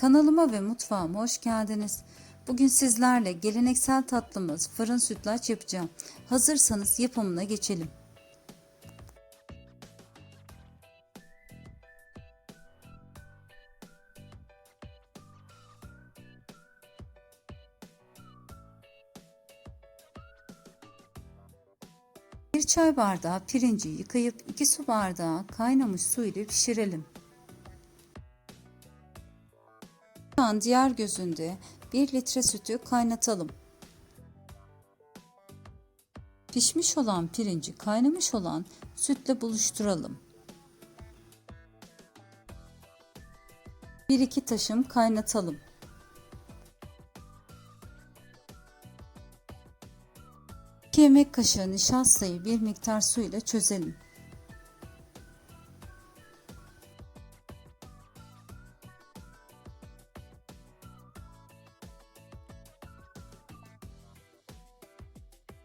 Kanalıma ve mutfağıma hoş geldiniz. Bugün sizlerle geleneksel tatlımız fırın sütlaç yapacağım. Hazırsanız yapımına geçelim. Bir çay bardağı pirinci yıkayıp 2 su bardağı kaynamış su ile pişirelim. An diğer gözünde 1 litre sütü kaynatalım. Pişmiş olan pirinci kaynamış olan sütle buluşturalım. 1-2 taşım kaynatalım. Yemek kaşığı nişastayı bir miktar su ile çözelim.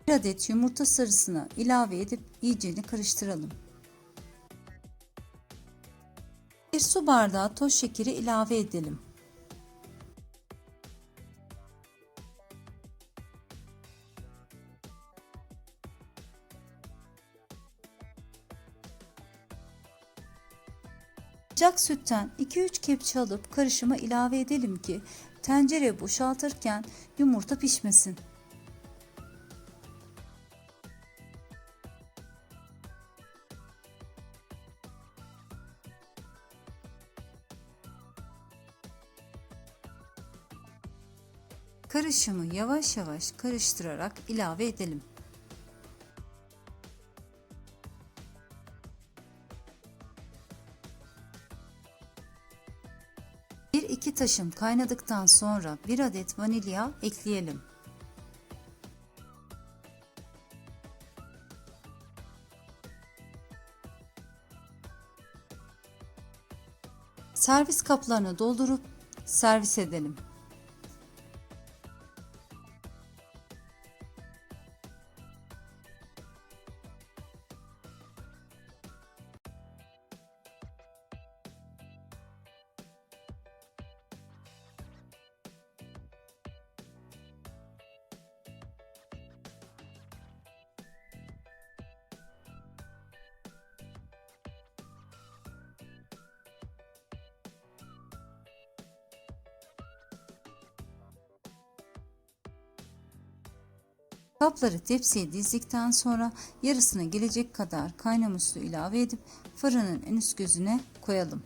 Bir adet yumurta sarısını ilave edip iyicene karıştıralım. Bir su bardağı toz şekeri ilave edelim. Sıcak sütten 2-3 kepçe alıp karışıma ilave edelim ki tencereye boşaltırken yumurta pişmesin. Karışımı yavaş yavaş karıştırarak ilave edelim. Bir iki taşım kaynadıktan sonra bir adet vanilya ekleyelim. Servis kaplarına doldurup servis edelim. Kapları tepsiye dizdikten sonra yarısına gelecek kadar kaynamış su ilave edip fırının en üst gözüne koyalım.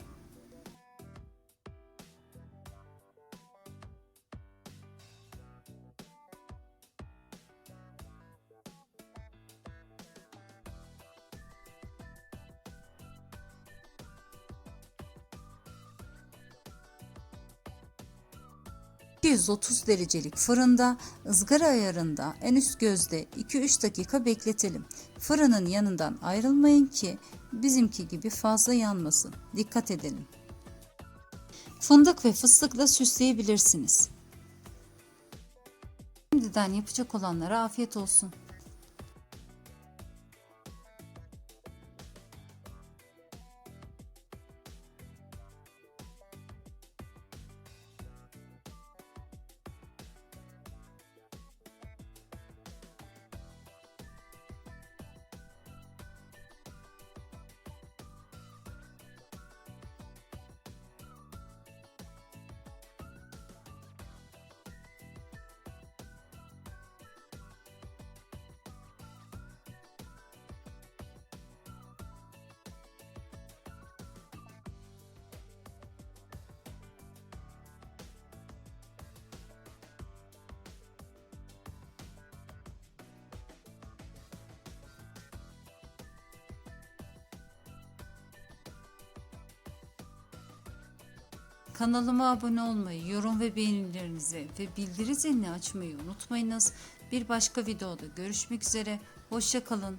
...230 derecelik fırında ızgara ayarında en üst gözde 2-3 dakika bekletelim. Fırının yanından ayrılmayın ki bizimki gibi fazla yanmasın. Dikkat edelim. Fındık ve fıstıkla süsleyebilirsiniz. Şimdiden yapacak olanlara afiyet olsun. Kanalıma abone olmayı, yorum ve beğenilerinizi ve bildiri zilini açmayı unutmayınız. Bir başka videoda görüşmek üzere. Hoşçakalın.